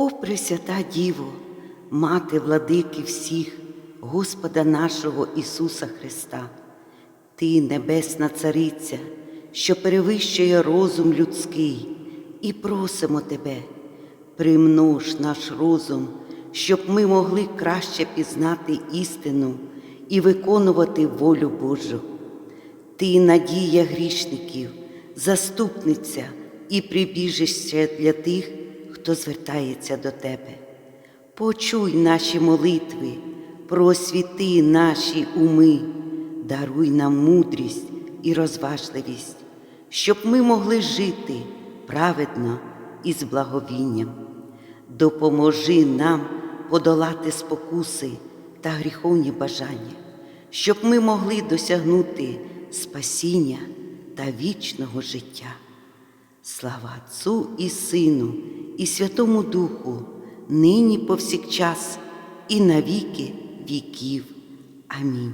О, Пресвята Діво, Мати владики всіх, Господа нашого Ісуса Христа, Ти, Небесна Цариця, що перевищує розум людський, і просимо Тебе, примнож наш розум, щоб ми могли краще пізнати істину і виконувати волю Божу. Ти надія грішників, заступниця і прибіжище для тих, хто звертається до Тебе. Почуй наші молитви, просвіти наші уми, даруй нам мудрість і розважливість, щоб ми могли жити праведно і з благовінням. Допоможи нам подолати спокуси та гріховні бажання, щоб ми могли досягнути спасіння та вічного життя. Слава Отцу і Сину, і Святому Духу, нині повсякчас, і навіки віків. Амінь.